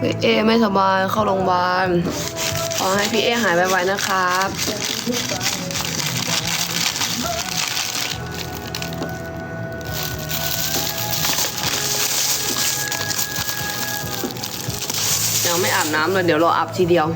พี่เอไม่สบายเข้าโรงพยาบาล ขอให้พี่เอหายไวๆนะครับ ยังไม่อาบน้ำเลยเดี๋ยวรออาบทีเดียว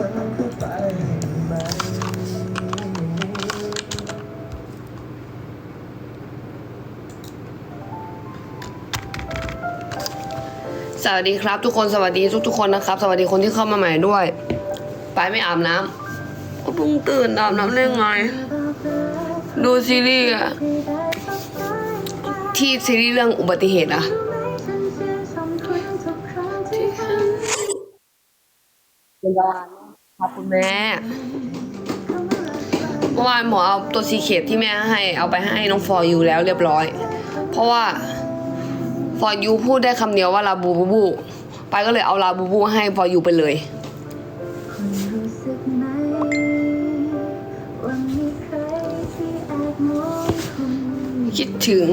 สวัสดีครับ ทุกคนสวัสดีทุกทุกๆคนนะครับ สวัสดีคนที่เข้ามาใหม่ด้วย ไปไม่อาบน้ำก็เพิ่งตื่นอาบน้ำได้ไงดูซีรีส์อะที่ซีรีส์เรื่องอุบัติเหตุอะเป็นดารา ครับคุณแม่ เมื่อวานหมอเอาตัวซีเคทที่แม่ให้ เอาไปให้น้องฟอร์ยูแล้วเรียบร้อย เพราะว่าฟอร์ยูพูดได้คำเดียวว่าลาบูบูบู ไปก็เลยเอาลาบูบูให้ฟอร์ยูไปเลยคุณรู้สึกไหมว่ามีใครที่แอบมองคุณคิดถึง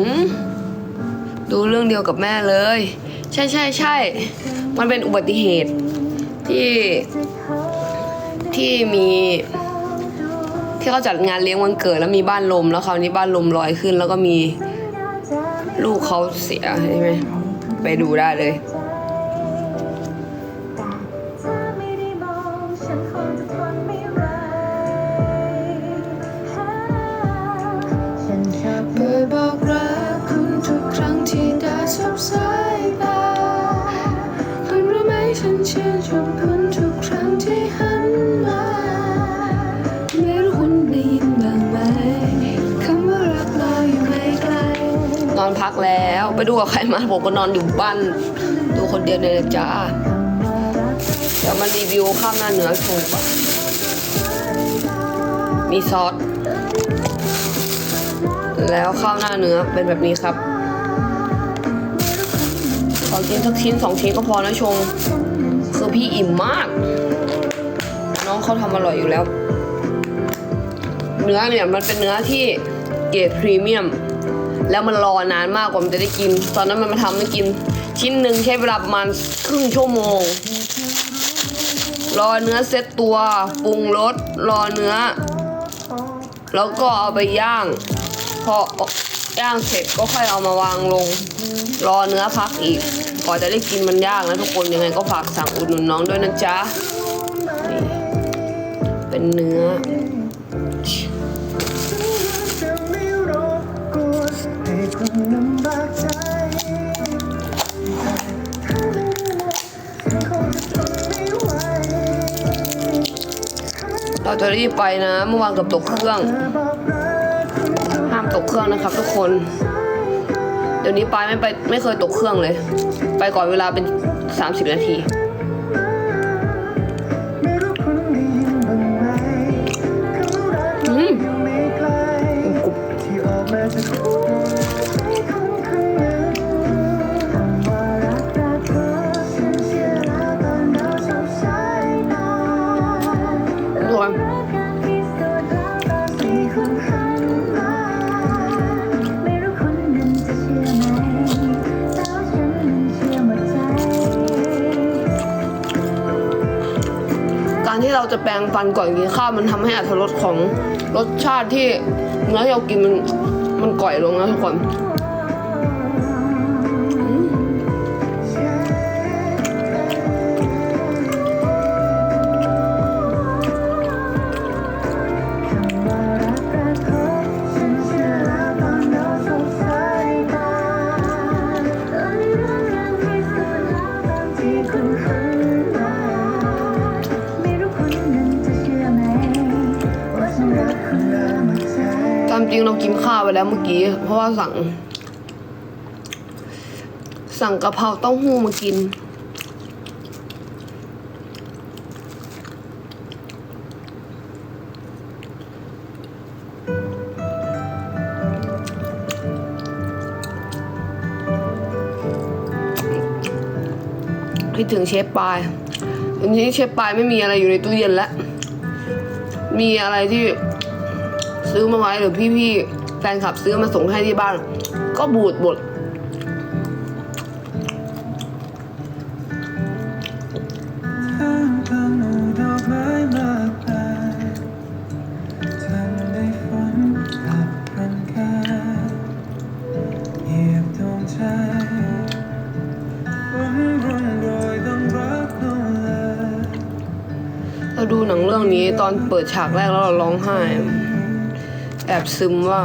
ดูเรื่องเดียวกับแม่เลย ใช่ใช่ใช่ มันเป็นอุบัติเหตุที่จะคอย ที่มีที่เขาจัดงานเลี้ยงวันเกิดแล้วมีบ้านลมแล้วคราวนี้บ้านลมลอยขึ้น แล้วก็มีลูกเขาเสียใช่ไหมไปดูได้เลย มาผมก็นอนอยู่บ้านดูคนเดียวเลยจ้าเดี๋ยวมารีวิวข้าวหน้าเนื้อโชว์ก่อนมีซอส แล้วข้าวหน้าเนื้อเป็นแบบนี้ครับขอกินสักชิ้นสองชิ้นก็พอนะชง คือพี่อิ่มมาก น้องเขาทำอร่อยอยู่แล้ว เนื้อเนี่ยมันเป็นเนื้อที่เกรดพรีเมียม แล้วมันรอนานมากกว่ามันจะได้กิน ตอนนั้นมันมาทำให้กิน ชิ้นหนึ่งใช้เวลาประมาณครึ่งชั่วโมง รอเนื้อเซ็ตตัวปรุงรสรอเนื้อ แล้วก็เอาไปย่าง พอย่างเสร็จก็ค่อยเอามาวางลง รอเนื้อพักอีกกว่าจะได้กินมันยากนะทุกคนยังไงก็ฝากสั่งอุดหนุนน้องด้วยนะจ๊ะ เป็นเนื้อ จะรีบไปนะ เมื่อวานเกับตกเครื่อง ห้ามตกเครื่องนะครับ ทุกคน เดี๋ยวนี้ไปไม่ไปไม่เคยตกเครื่องเลย ไปก่อนเวลาเป็น 30 นาที ที่เราจะแปรงฟันก่อนกินข้าวมันทำให้อรรถรสของรสชาติที่เนื้อที่เรากินมันมันก่อยลงนะทุกคน กินข้าวไปแล้วเมื่อกี้ เพราะว่าสั่ง สั่งกะเพราเต้าหู้มากิน คิดถึงเชฟปายอันนี้เชฟปายไม่มีอะไรอยู่ในตู้เย็นแล้ว มีอะไรที่ ซื้อมาไว้หรือพี่ๆแฟนคลับซื้อมาส่งให้ที่บ้าน ก็บูดหมดท่ามกลางหมู่ดอกไม้มากมายทำให้ฝนกลับรันกาเหยียบดวงใจฝนร่วงโรยต้องรักโนแลเราดูหนังเรื่องนี้ตอนเปิดฉากแรกแล้วเราร้องไห้ แอบซึมว่า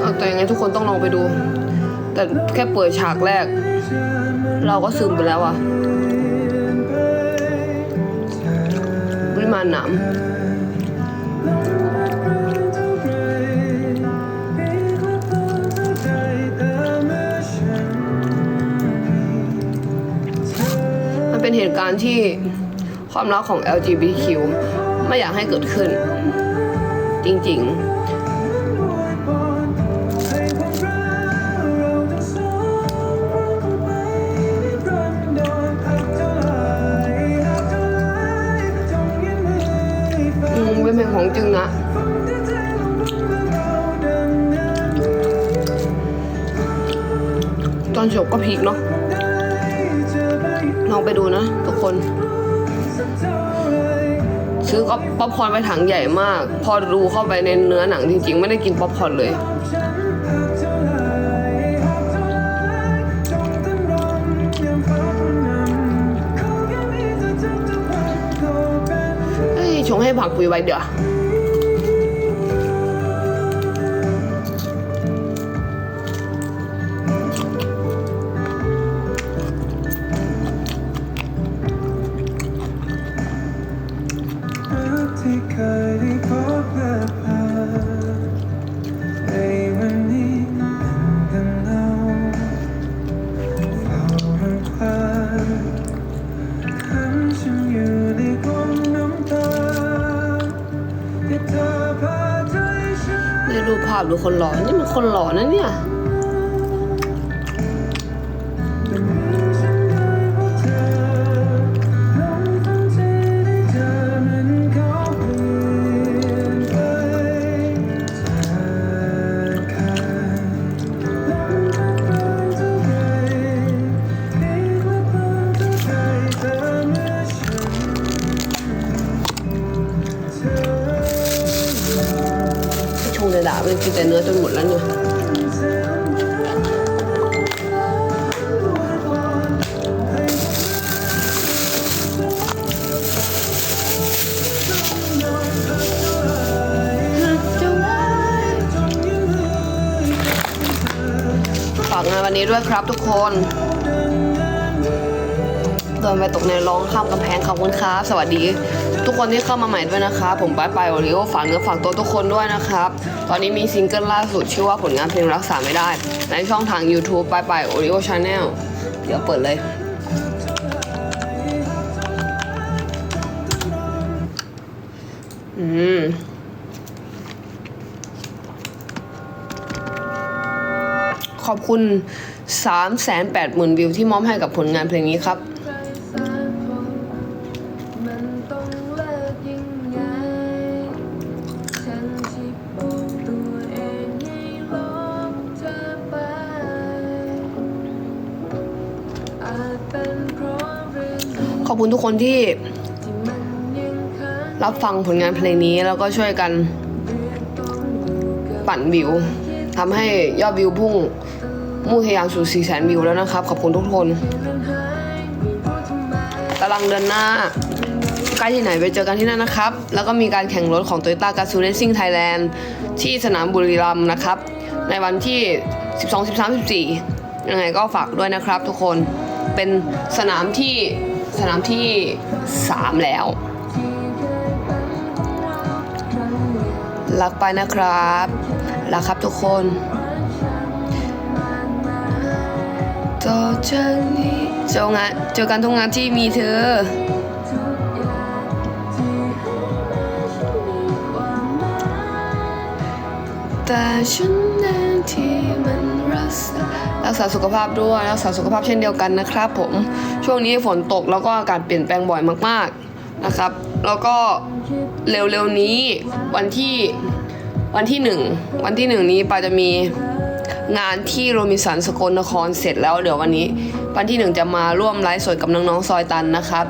เอาแต่ยังไงทุกคนต้องลองไปดู แต่แค่เปิดฉากแรก เราก็ซึมไปแล้วอะปริมาณหนามมันเป็นเหตุการณ์ที่ความรักของ LGBTQ ไม่อยากให้เกิดขึ้น จริงๆอืมเป็นเพลงของจึงนะตอนจบก็พีคเนาะลองไปดูนะทุกคน ซื้อก็ป๊อปคอร์นไปถังใหญ่มาก พอดูเข้าไปในเนื้อหนังจริงๆ ไม่ได้กินป๊อปคอร์นเลยเฮ้ยชงให้ผักปุยไว้เดี๋ยว ที่เคยได้พบและผ่านในวันนี้เป็นกันเงาเฝ้ารังควานขันฉันอยู่ในกลมน้ำตาที่เธอพาใจฉัน ได้รูปภาพหรือคนหล่อนี่มันคนหล่อนะเนี่ย ครับทุกคนเดินไปตกในร้องข้ามกำแพงขอบคุณครับ สวัสดี ทุกคนที่เข้ามาใหม่ด้วยนะครับผมไปไปโอริโอฝากเนื้อฝากตัวทุกคนด้วยนะครับ ตอนนี้มีซิงเกิลล่าสุดชื่อว่าผลงานเพลงรักษาไม่ได้ ในช่องทาง YouTube ไปไปโอริโอชาแนลเดี๋ยวเปิดเลยอืม ขอบคุณ 380,000 วิวที่มอมให้กับผลงานเพลงนี้ครับขอบคุณทุกคนที่รับฟังผลงานเพลงนี้แล้วก็ช่วยกันปั่นวิว ทำให้ยอดวิวพุ่งมุ่งทะยานสู่4แสนวิวแล้วนะครับ ขอบคุณทุกคนมันหายไม่รู้ทำไมตารางเดือนหน้าใกล้ที่ไหนไปเจอกันที่นั่นนะครับ แล้วก็มีการแข่งรถของ Toyota g a z o o Racing Thailand ที่สนามบุรีรัมย์นะครับ ในวันที่ 12 13 14 ยังไงก็ฝากด้วยนะครับทุกคนเป็นสนามที่สนามที่ 3 แล้วรักไปนะครับ รักครับทุกคนต่อจากนี้เจองานเจอกันทุกงานที่มีเธอ แต่ฉันเองที่มันรักษารักษาสุขภาพด้วยรักษาสุขภาพเช่นเดียวกันนะครับผม ช่วงนี้ฝนตกแล้วก็อากาศเปลี่ยนแปลงบ่อยมากๆนะครับ แล้วก็เร็วๆนี้วันที่ วันที่หนึ่งวันที่หนึ่งนี้ปาจะมีงานที่โรมินสันสกลนครเสร็จแล้วเดี๋ยววันนี้ วันที่หนึ่งจะมาร่วมไลฟ์สดกับน้องๆซอยตันนะครับ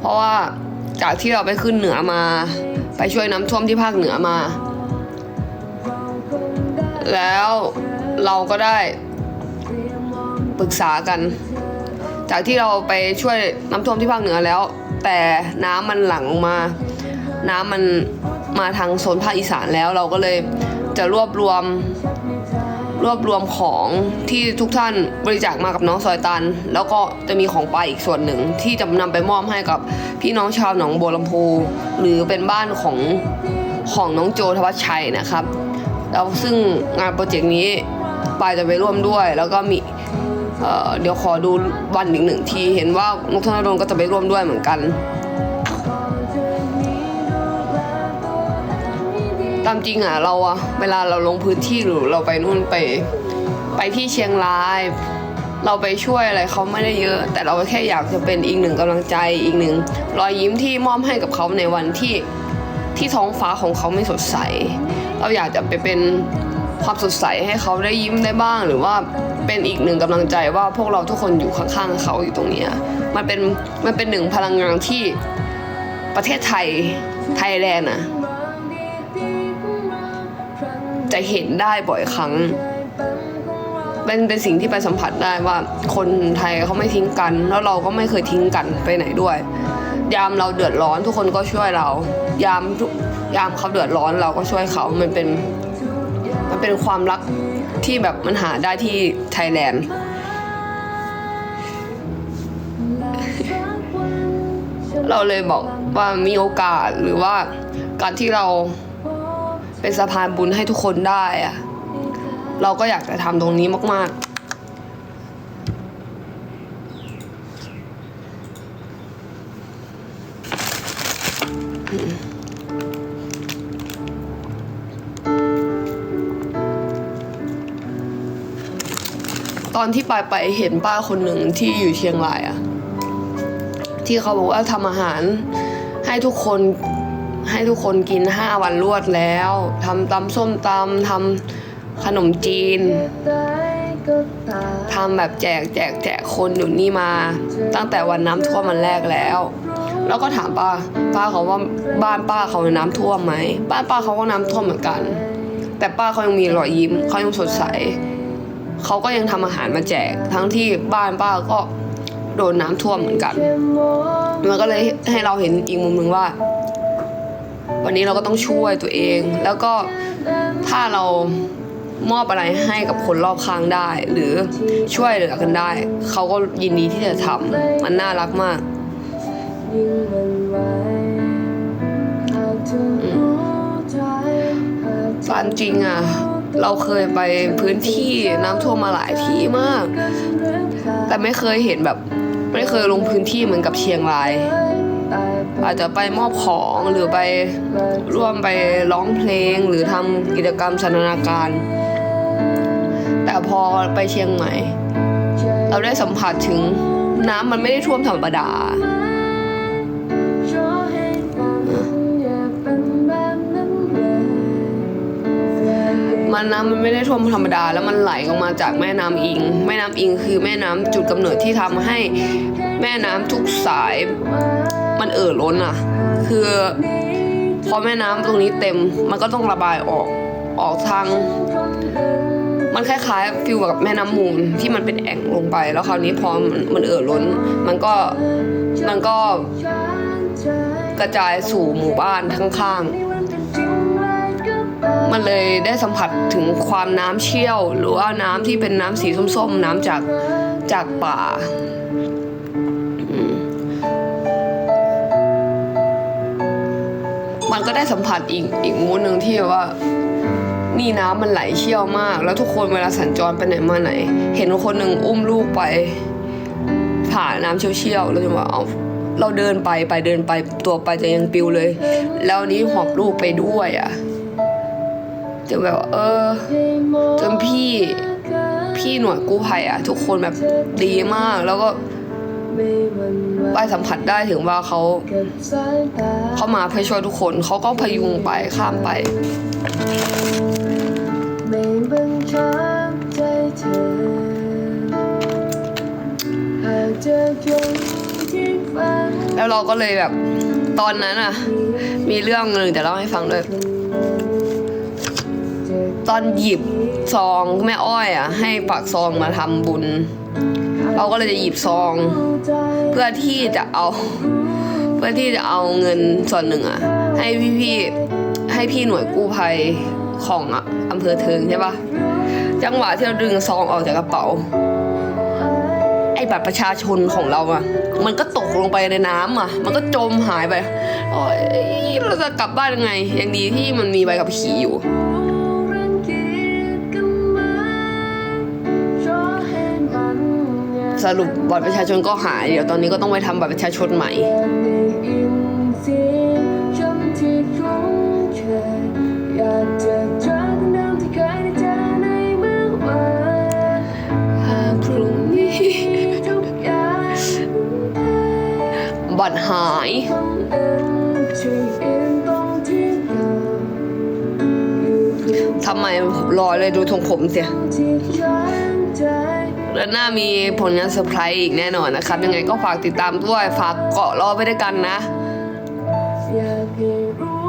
เพราะว่าจากที่เราไปขึ้นเหนือมา ไปช่วยน้ำท่วมที่ภาคเหนือมา แล้วเราก็ได้ปรึกษากัน จากที่เราไปช่วยน้ำท่วมที่ภาคเหนือแล้ว แต่น้ำมันหลั่งลงมา น้ำมัน มาทางโซนภาคอีสานแล้วเราก็เลยจะรวบรวมรวบรวมของที่ทุกท่านบริจาคมากับน้องซอยตัน แล้วก็จะมีของไปอีกส่วนหนึ่งที่จะนำไปมอบให้กับพี่น้องชาวหนองบัวลำพูหรือเป็นบ้านของของน้องโจทวัชชัยนะครับแล้วซึ่งงานโปรเจกต์นี้ปายจะไปร่วมด้วย แล้วก็มีเเดี๋ยวขอดูวันอีกหนึ่งทีเห็นว่านกธนดลก็จะไปร่วมด้วยเหมือนกัน ตามจริงอะเราอะเวลาเราลงพื้นที่หรือเราไปนู่นไป ไปที่เชียงราย เราไปช่วยอะไรเขาไม่ได้เยอะ แต่เราแค่อยากจะเป็นอีกหนึ่งกำลังใจอีกหนึ่งรอยยิ้มที่มอบให้กับเขาในวันที่ที่ท้องฟ้าของเขาไม่สดใส เราอยากจะไปเป็นความสดใสให้เขาได้ยิ้มได้บ้าง หรือว่าเป็นอีกหนึ่งกำลังใจว่าพวกเราทุกคนอยู่ข้างๆเขาอยู่ตรงนี้มันเป็นมันเป็นหนึ่งพลังงานที่ประเทศไทยไทยแลนด์อะ จะเห็นได้บ่อยครั้งเป็นเป็นสิ่งที่ไปสัมผัสได้ว่า คนไทยเขาไม่ทิ้งกัน แล้วเราก็ไม่เคยทิ้งกันไปไหนด้วย ยามเราเดือดร้อนทุกคนก็ช่วยเรา ยามยามเขาเดือดร้อนเราก็ช่วยเขามันเป็นมันเป็นความรักที่แบบมันหาได้ที่ไทยแลนด์เราเลยบอกว่ามีโอกาสหรือว่าการที่เรา เป็นสะพานบุญให้ทุกคนได้อะเราก็อยากจะทำตรงนี้มาก ๆตอนที่ไปไปเห็นป้าคนหนึ่งที่อยู่เชียงรายอะที่เขาบอกว่าทำอาหารให้ทุกคน ให้ทุกคนกินห้าวันรวดแล้วทำตำส้มตำทำขนมจีนทำแบบแจกแจกแจกคนอยู่นี่มา ตั้งแต่วันน้ำท่วมมันแรกแล้ว แล้วก็ถามป้าป้าเขาว่าบ้านป้าเขาน้ำท่วมไหมบ้านป้าเขาก็น้ำท่วมเหมือนกัน แต่ป้าเขายังมีรอยยิ้มเขายังสดใสเขาก็ยังทำอาหารมาแจก ทั้งที่บ้านป้าก็โดนน้ำท่วมเหมือนกัน มันก็เลยให้เราเห็นอีกมุมหนึ่งว่า วันนี้เราก็ต้องช่วยตัวเอง แล้วก็ถ้าเรามอบอะไรให้กับคนรอบข้างได้ หรือช่วยเหลือกันได้ เขาก็ยินดีที่จะทำมันน่ารักมากตามจริงอะ เราเคยไปพื้นที่น้ำท่วมมาหลายที่มาก แต่ไม่เคยเห็นแบบ ไม่เคยลงพื้นที่เหมือนกับเชียงราย อาจจะไปมอบของหรือไปร่วมไปร้องเพลงหรือทำกิจกรรมสันทนาการ แต่พอไปเชียงใหม่ เราได้สัมผัสถึงน้ำมันไม่ได้ท่วมธรรมดามันน้ำมันไม่ได้ท่วมธรรมดา แล้วมันไหลออกมาจากแม่น้ำอิง แม่น้ำอิงคือแม่น้ำจุดกำเนิดที่ทำให้แม่น้ำทุกสาย มันเอ่อล้นอะ คือพอแม่น้ำตรงนี้เต็มมันก็ต้องระบายออกออกทาง มันคล้ายๆฟิลกับแม่น้ำมูลที่มันเป็นแอ่งลงไป แล้วคราวนี้พอมันมันเอ่อล้น มันก็มันก็กระจายสู่หมู่บ้านข้างๆ มันเลยได้สัมผัสถึงความน้ำเชี่ยว หรือว่าน้ำที่เป็นน้ำสีส้มๆ น้ำจากจากป่า มันก็ได้สัมผัสอีกอีกมูดหนึ่งที่ว่านี่น้ำมันไหลเชี่ยวมาก แล้วทุกคนเวลาสัญจรไปไหนมาไหน เห็นคนหนึ่งอุ้มลูกไป ผ่านน้ำเชี่ยวๆเราจะว่าเอาเราเดินไปไปเดินไปตัวไปจะยังปิวเลย แล้วนี้หอบลูกไปด้วยอะจะแบบว่าเออจนพี่พี่หน่วยกู้ภัยอะ ทุกคนแบบดีมากแล้วก็ ไปสัมผัสได้ถึงว่าเขาเขามาเพื่อช่วยทุกคนเขาก็พยุงไปข้ามไปไม่บังคับใจเธอหากเจอคนที่ฝันแล้วเราก็เลยแบบตอนนั้นอะ มีเรื่องหนึ่งแต่เล่าให้ฟังด้วยตอนหยิบซองแม่อ้อยอะ ให้ปากซองมาทำบุญ เราก็เลยจะหยิบซอง เพื่อที่จะเอา เพื่อที่จะเอาเงินส่วนหนึ่งอะให้พี่พี่ให้พี่หน่วยกู้ภัยของอะอำเภอเทิงใช่ปะจังหวะที่เราดึงซองออกจากกระเป๋าไอ้บัตรประชาชนของเราอะมันก็ตกลงไปในน้ำอะมันก็จมหายไปโอ้ยเราจะกลับบ้านยังไงยังดีที่มันมีใบขับขี่อยู่ สรุปบัตรประชาชนก็หาย เดี๋ยวตอนนี้ก็ต้องไปทำบัตรประชาชนใหม่บัตรหายทำไมรอเลยดูทรงผมเสีย แล้วหน้ามีผลงานเซอร์ไพรส์อีกแน่นอนนะครับ ยังไงก็ฝากติดตามด้วย ฝากเกาะรอไปด้วยกันนะ อยากให้รู้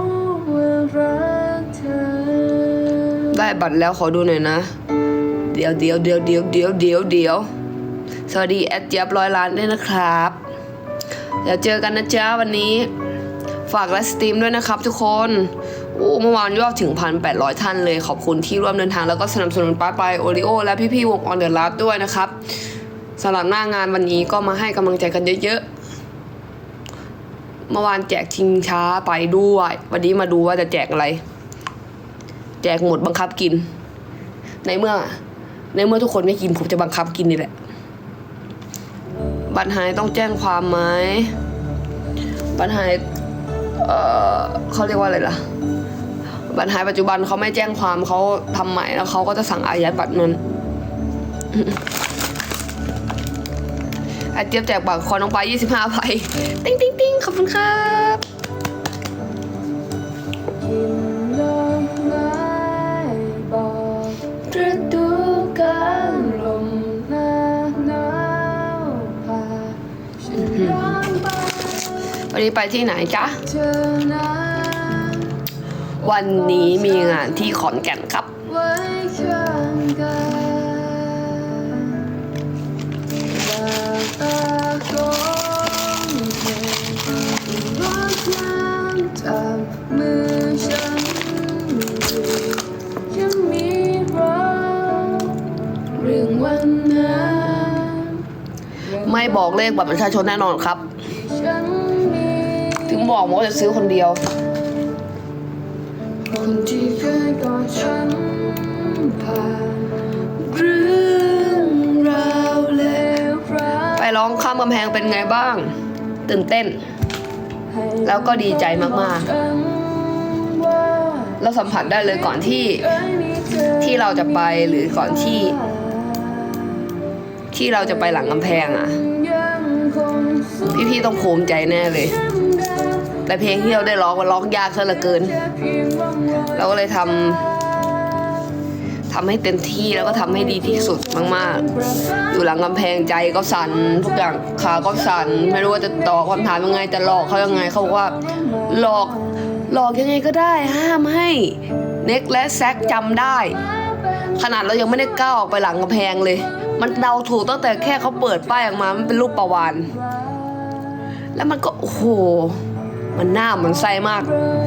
ว่ารักเธอ ได้บัตรแล้วขอดูหน่อยนะ เดี๋ยวเดี๋ยวเดี๋ยวเดี๋ยวเดี๋ยวเดี๋ยวเดี๋ยวสวัสดีแอดเจี๊ยบร้อยล้านด้วยนะครับเดี๋ยวเจอกันนะจ๊ะวันนี้ ฝากไลฟ์สตรีมด้วยนะครับทุกคน โอ้เมื่อวานยอดถึงพันแปดร้อยท่านเลย ขอบคุณที่ร่วมเดินทางแล้วก็สนับสนุนป้าไปโอริโอและพี่ๆวงออนเดอะลัด้วยนะครับสำหรับหน้างานวันนี้ก็มาให้กำลังใจกันเยอะๆ เมื่อวานแจกชิงช้าไปด้วย วันนี้มาดูว่าจะแจกอะไร แจกหมดบังคับกิน ในเมื่อ ในเมื่อทุกคนไม่กินผมจะบังคับกินนี่แหละ บัตรหายต้องแจ้งความไหมบัตรหาย เอ่อเขาเรียกว่าอะไรล่ะ บัตรหายปัจจุบันเขาไม่แจ้งความเขาทำใหม่แล้วเขาก็จะสั่งอายัดบัตรนั้นไอเจี๊ยบแจกบัตรคอน้องปลา25ใบติ้งติ้งติ้งขอบคุณครับกินดอกไม้บอกฤดูกาลลมหน้าหนาวพาฉันย้อนไปวันนี้ไปที่ไหนจ๊ะเธอนะ วันนี้มีงานที่ขอนแก่นครับไว้ข้างกายหน้าตาของเธอรักยังจับมือฉันอยู่ยังมีเราเรื่องวันนั้นไม่บอกเลขบัตรประชาชนแน่นอนครับฉันมีถึงบอกว่าจะซื้อคนเดียว คนที่เคยกอดฉันผ่านเรื่องราวเลวร้ายไปร้องข้ามกำแพงเป็นไงบ้าง ตื่นเต้น แล้วก็ดีใจมากๆ เราสัมผัสได้เลยก่อนที่ที่เราจะไปหรือก่อนที่ ที่เราจะไปหลังกำแพงอะ พี่ๆต้องภูมิใจแน่เลย แต่เพลงที่เราได้ร้องมันร้องยากซะเหลือเกิน เราก็เลยทำทำให้เต็มที่แล้วก็ทำให้ดีที่สุดมากๆ อยู่หลังกำแพงใจก็สั่นทุกอย่างขาก็สั่นไม่รู้ว่าจะตอบคำถามยังไงจะหลอกเขายังไงเขาบอกว่าหลอกหลอกยังไงก็ได้ห้ามให้เน็กและแซกจำได้ ขนาดเรายังไม่ได้ก้าวออกไปหลังกำแพงเลย มันเดาถูกตั้งแต่แค่เขาเปิดป้ายออกมามันเป็นรูปประวานแล้วมันก็โอ้โห มันหน้ามันไส้มาก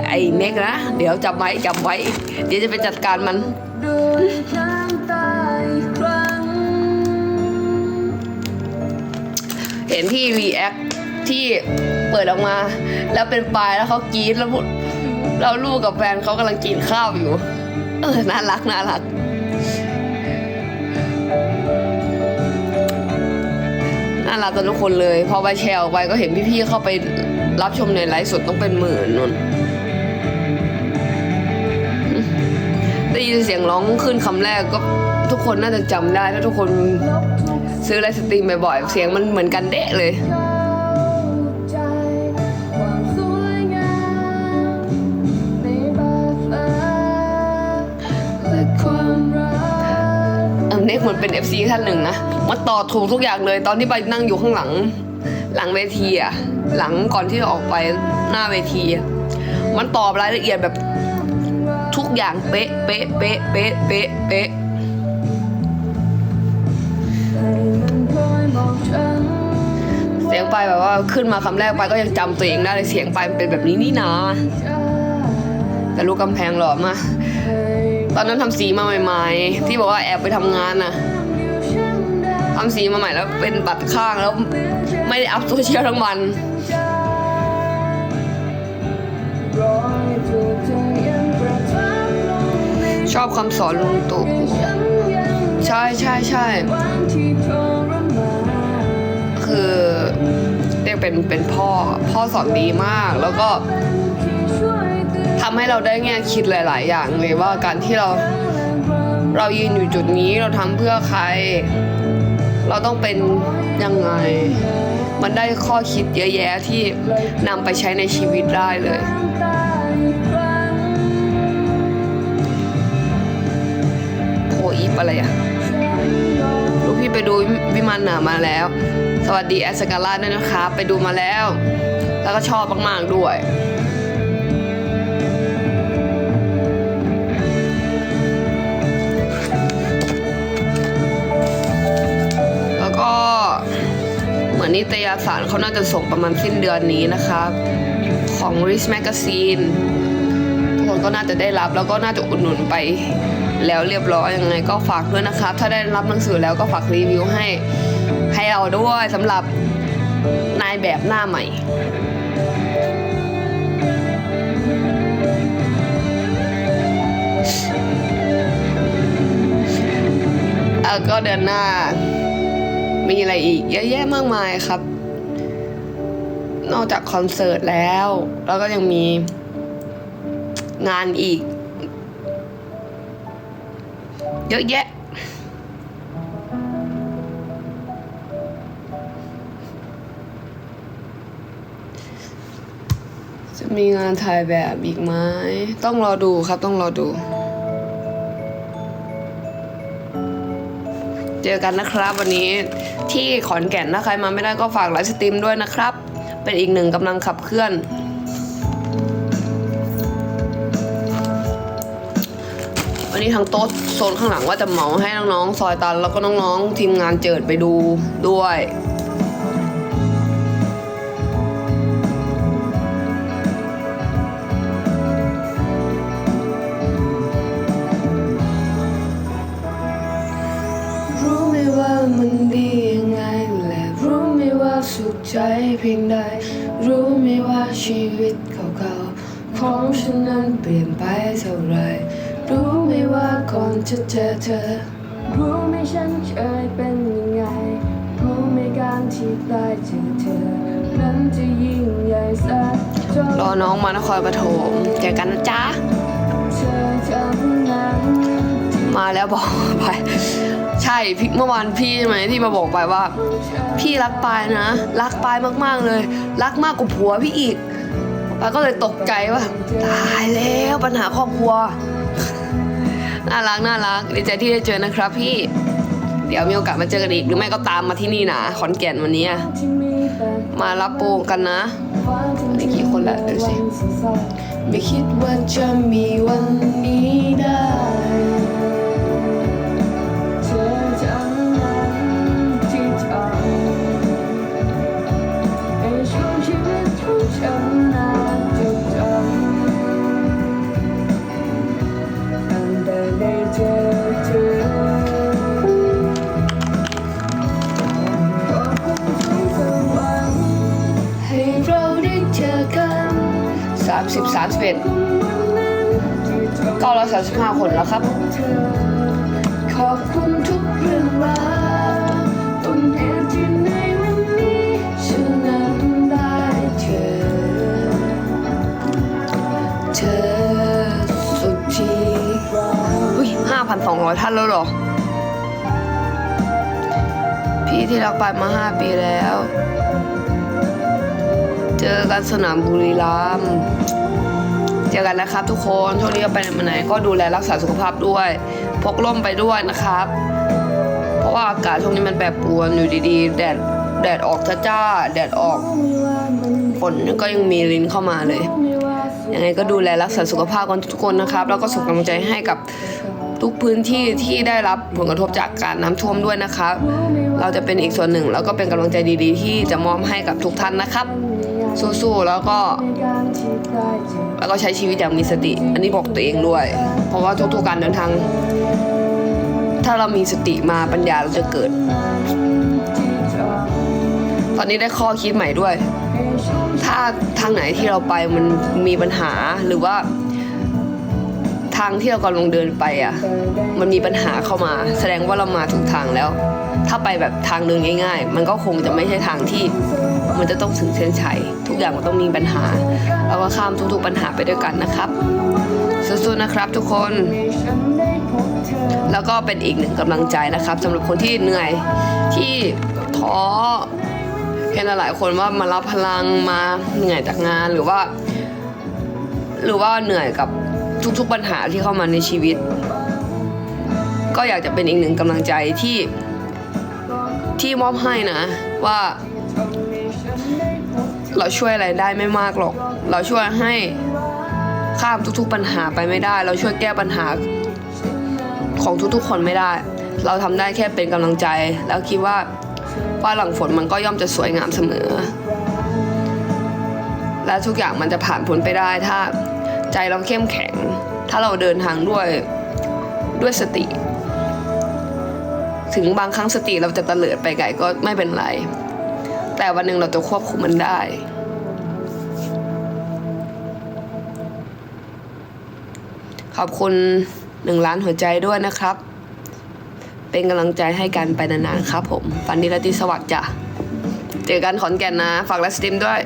ไอ้เน็กนะ เดี๋ยวจำไว้จำไว้ เดี๋ยวจะไปจัดการมันเห็นที่รีแอคที่เปิดออกมา แล้วเป็นปลายแล้วเขากรี๊ดแล้วพูดเราลูกกับแฟนเขากำลังกินข้าวอยู่ เออน่ารักน่ารักน่ารักกันทุกคนเลย พอไปแชร์ออกไปก็เห็นพี่ๆเข้าไป รับชมในไลฟ์สดต้องเป็นหมื่นนนได้ยินเสียงร้องขึ้นคำแรกก็ทุกคนน่าจะจำได้ถ้าทุกคนซื้อไลฟ์สตรีมบ่อยๆ เสียงมันเหมือนกันเดะเลยใจความสวยงามในแบบฟ้าและเน็กเหมือนเป็น FC ท่านหนึ่งนะ มาต่อถูกทุกอย่างเลย ตอนที่ไปนั่งอยู่ข้างหลัง หลังเวทีอะ หลังก่อนที่จะออกไปหน้าเวที มันตอบรายละเอียดแบบทุกอย่างเป๊ะเป๊ะเป๊ะเป๊ะเป๊ะเป๊ะเสียงไปแบบว่าขึ้นมาคำแรกไปก็ยังจำตัวเองได้เลยเสียงไปมันเป็นแบบนี้นี่นาจะแต่ลูกกำแพงหล่อมาตอนนั้นทำสีมาใหม่ๆ ที่บอกว่าแอบไปทำงานน่ะทำสีมาใหม่แล้วเป็นบัตรข้างแล้วไม่ได้อัพโซเชียลทั้งวัน ชอบคำสอนลุงตู่ใช่ใช่ใช่คือเรียกเป็นเป็นพ่อพ่อสอนดีมากแล้วก็ทำให้เราได้แง่คิดหลาย ๆ อย่างเลยว่าการที่เราเรายืนอยู่จุดนี้เราทำเพื่อใคร เราต้องเป็นยังไง มันได้ข้อคิดเยอะแยะที่นำไปใช้ในชีวิตได้เลยน้ำตาอีกครั้งโออีฟอะไรอะลูกพี่ไปดูวิมานหนามาแล้ว สวัสดีแอสกาล่าด้วยนะคะ ไปดูมาแล้ว แล้วก็ชอบมากๆด้วย อนนิตยสารเขาน่าจะส่งประมาณสิ้นเดือนนี้นะคะของ Rich Magazine ทุกคนก็น่าจะได้รับแล้วก็น่าจะอุดหนุนไปแล้วเรียบร้อยยังไงก็ฝากด้วยนะครับถ้าได้รับหนังสือแล้วก็ฝากรีวิวให้ให้เราด้วยสำหรับนายแบบหน้าใหม่แล้วก็เดือนหน้า มีอะไรอีกเยอะแยะมากมายครับ นอกจากคอนเสิร์ตแล้ว แล้วก็ยังมีงานอีก เยอะแยะ จะมีงานถ่ายแบบอีกไหมต้องรอดูครับต้องรอดูเจอกันนะครับวันนี้ ที่ขอนแก่นถ้าใครมาไม่ได้ก็ฝากไลฟ์สตรีมด้วยนะครับ เป็นอีกหนึ่งกำลังขับเคลื่อน วันนี้ทางโต๊ะโซนข้างหลังว่าจะเหมาให้น้องๆซอยตัน แล้วก็น้องๆทีมงานเจิดไปดูด้วย ชีวิตเก่าๆของฉันนั้นเปลี่ยนไปเท่าไร รู้ไหมว่าก่อนจะเจอเธอ รู้ไหมฉันเคยเป็นยังไง รู้ไหมการที่ได้เจอเธอ นั้นจะยิ่งใหญ่สักจนรอน้องมานครปฐมเจอกันนะจ๊ะ เธอเท่านั้นที่มาแล้วบอกไปใช่พี่เมื่อวานพี่ใช่ไหมที่มาบอกไปว่า พี่รักปายนะ รักปายมากๆเลย รักมากกว่าผัวพี่อีกปายก็เลยตกใจว่าตายแล้วปัญหาครอบครัวน่ารักน่ารักดีใจที่ได้เจอนะครับ พี่ เดี๋ยวมีโอกาสมาเจอกันอีกหรือไม่ก็ตามมาที่นี่นะขอนแก่นวันนี้มารับโปงกันนะความจริงมีกี่คนละดี๋ยวสิไม่คิดว่าจะมีวันนี้ได้าได้เจอกัน30 31วันนั้นที่เอก็เข้าแล้วสามสิบห้าคนแล้วครับ ขอบคุณทุกเรื่องราวต้นเหตุที่ในวันนี้ฉันนั้นได้เจอเธอสุดที่อุ้ยห้าพันสองร้อยท่านแล้วหรอ พี่ที่รักไปมาห้าปีแล้ว เจอกันสนามบุรีรัมย์ เจอกันนะครับ ทุกคนช่วงนี้ไปไหนมาไหนก็ดูแลรักษาสุขภาพด้วย พกร่มไปด้วยนะครับ เพราะว่าอากาศช่วงนี้มันแปรปรวนอยู่ดีๆ แดดแดดออกจ้าแดดออกฝนก็ยังมีลิ้นเข้ามาเลยยังไงก็ดูแลรักษาสุขภาพกันทุกคนนะครับ แล้วก็ส่งกำลังใจให้กับทุกพื้นที่ที่ได้รับผลกระทบจากการน้ำท่วมด้วยนะครับ เราจะเป็นอีกส่วนหนึ่งแล้วก็เป็นกำลังใจดีๆ ที่จะมอบให้กับทุกท่านนะครับ สู้ๆแล้วก็แล้วก็ใช้ชีวิตอย่างมีสติ อันนี้บอกตัวเองด้วย เพราะว่าทุกๆการเดินทาง ถ้าเรามีสติมาปัญญาเราจะเกิด ตอนนี้ได้ข้อคิดใหม่ด้วย ถ้าทางไหนที่เราไปมันมีปัญหาหรือว่า ทางที่เรากำลังเดินไปอะ มันมีปัญหาเข้ามา แสดงว่าเรามาถูกทางแล้ว ถ้าไปแบบทางเดินง่าย ๆ มันก็คงจะไม่ใช่ทางที่ มันจะต้องถึงเส้นชัยทุกอย่างมันต้องมีปัญหาเราก็ข้ามทุกๆปัญหาไปด้วยกันนะครับสู้ๆนะครับทุกคน แล้วก็เป็นอีกหนึ่งกำลังใจนะครับสำหรับคนที่เหนื่อยที่ท้อเห็นหลายๆคนว่ามารับพลังมาเหนื่อยจากงานหรือว่า หรือว่าเหนื่อยกับ ทุกๆปัญหาที่เข้ามาในชีวิต ก็อยากจะเป็นอีกหนึ่งกำลังใจที่ที่มอบให้นะว่า เราช่วยอะไรได้ไม่มากหรอก เราช่วยให้ข้ามทุกๆปัญหาไปไม่ได้ เราช่วยแก้ปัญหาของทุกๆคนไม่ได้ เราทำได้แค่เป็นกำลังใจ แล้วคิดว่าว่าหลังฝนมันก็ย่อมจะสวยงามเสมอ และทุกอย่างมันจะผ่านพ้นไปได้ถ้า ใจเราเข้มแข็ง ถ้าเราเดินทางด้วยด้วยสติ ถึงบางครั้งสติเราจะตะเลิดไปไกลก็ไม่เป็นไร แต่วันหนึ่งเราจะควบคุมมันได้ ขอบคุณหนึ่งล้านหัวใจด้วยนะครับ เป็นกำลังใจให้กันไปนานๆครับผมฟันดีราตรีสวัสดิ์จ้ะ เจอกันขอนแก่นนะ ฝากไลฟ์สตรีมด้วย